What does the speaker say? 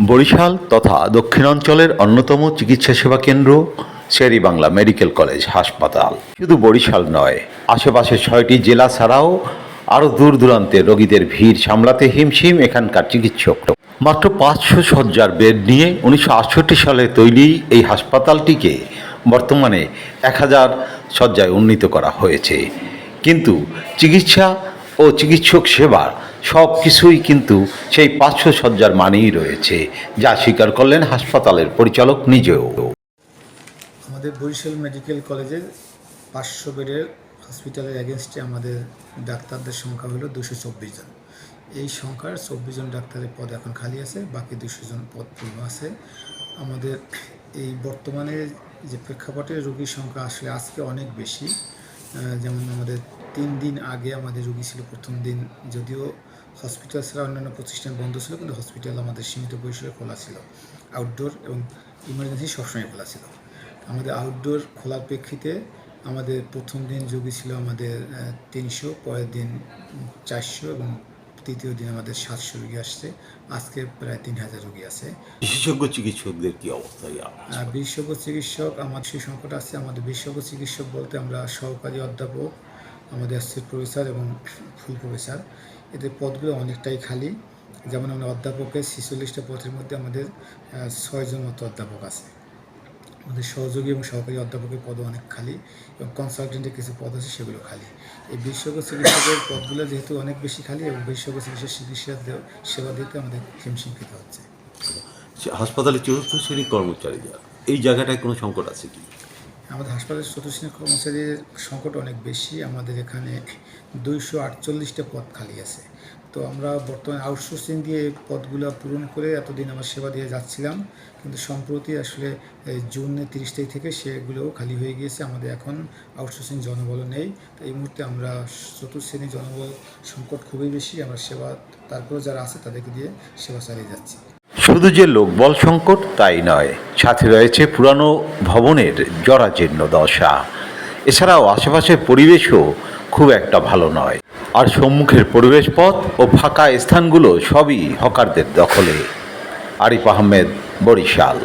বরিশাল তথা দক্ষিণাঞ্চলের অন্যতম চিকিৎসা সেবা কেন্দ্র শেরি বাংলা মেডিকেল কলেজ হাসপাতাল। শুধু বরিশাল নয় আশেপাশে ছয়টি জেলা ছাড়াও আরও দূর দূরান্তের রোগীদের ভিড় সামলাতে হিমশিম এখানকার চিকিৎসক। মাত্র পাঁচশো সজ্জার বেড নিয়ে উনিশশো আটষট্টি সালে তৈরি এই হাসপাতালটিকে বর্তমানে এক হাজার সজ্জায় উন্নীত করা হয়েছে। কিন্তু চিকিৎসা ও চিকিৎসক সেবা সব কিছুই কিন্তু সেই পাঁচশো সজ্জার মানেই রয়েছে, যা স্বীকার করলেন হাসপাতালের পরিচালক নিজেও। আমাদের বরিশাল মেডিকেল কলেজের পাঁচশো বেডের হসপিটালের এগেনস্টে আমাদের ডাক্তারদের সংখ্যা হলো দুশো চব্বিশ জন। এই সংখ্যার চব্বিশ জন ডাক্তারের পদ এখন খালি আছে, বাকি দুশো জন পদ পূর্ণ আছে। আমাদের এই বর্তমানে যে প্রেক্ষাপটে রোগীর সংখ্যা আসলে আজকে অনেক বেশি। যেমন আমাদের তিন দিন আগে আমাদের রুগী ছিল প্রথম দিন, যদিও হসপিটাল ছাড়া অন্যান্য প্রতিষ্ঠান বন্ধ ছিল, কিন্তু হসপিটাল আমাদের সীমিত পরিসরে খোলা ছিল। আউটডোর এবং ইমার্জেন্সি সবসময় খোলা ছিল। আমাদের আউটডোর খোলার প্রেক্ষিতে আমাদের প্রথম দিন যোগী ছিল আমাদের তিনশো, পরের দিন চারশো এবং তৃতীয় দিন আমাদের সাতশো রোগী আসছে। আজকে প্রায় তিন হাজার রোগী আছে। বিশেষজ্ঞ চিকিৎসকদের কি অবস্থা বিশেষজ্ঞ চিকিৎসক আমাদের সেই সংকট আছে আমাদের বিশেষজ্ঞ চিকিৎসক বলতে আমরা সহকারী অধ্যাপক আমাদের অ্যাসিস্ট্যান্ট প্রফেসর এবং ফুল প্রফেসর। এদের পদগুলো অনেকটাই খালি। যেমন আমরা অধ্যাপকের ছিচল্লিশটা পথের মধ্যে আমাদের ছয়জন মতো অধ্যাপক আছে। আমাদের সহযোগী এবং সহকারী অধ্যাপকের পদও অনেক খালি এবং কনসালটেন্টের কিছু পদ আছে, সেগুলো খালি। এই বিশ্বজ্ঞ চিকিৎসকের পদগুলো যেহেতু অনেক বেশি খালি এবং বিশ্বজ্ঞ চিকিৎসা চিকিৎসা সেবা দিতে আমাদের হিমশিম খেতে হচ্ছে। হাসপাতালে চতুর্থ শ্রেণির কর্মচারীরা, এই জায়গাটায় কোনো সংকট আছে কি? আমাদের হাসপাতালের চতুর্শ্রেণীর কর্মচারীর সংকট অনেক বেশি। আমাদের এখানে দুইশো আটচল্লিশটা পদ খালি আছে। তো আমরা বর্তমানে আউটসোর্সিং দিয়ে পদগুলো পূরণ করে এতদিন আমরা সেবা দিয়ে যাচ্ছিলাম। কিন্তু সম্প্রতি আসলে জুনের তিরিশ তারিখ থেকে সেগুলোও খালি হয়ে গিয়েছে। আমাদের এখন আউটসোর্সিং জনবল নেই। তো এই মুহূর্তে আমরা চতুর্শ্রেণী জনবল সংকট খুবই বেশি। আমরা সেবা তারপরে যারা আছে তাদেরকে দিয়ে সেবা চালিয়ে যাচ্ছি। শুধু যে লোকবল সংকট, তাই নয়। সাথে রয়েছে পুরানো ভবনের জরাজীর্ণ দশা। এছাড়াও আশেপাশের পরিবেশও খুব একটা ভালো নয়। আর সম্মুখের পরিবেশ পথ ও ফাঁকা স্থানগুলো সবই হকারদের দখলে। আরিফ আহমেদ, বরিশাল।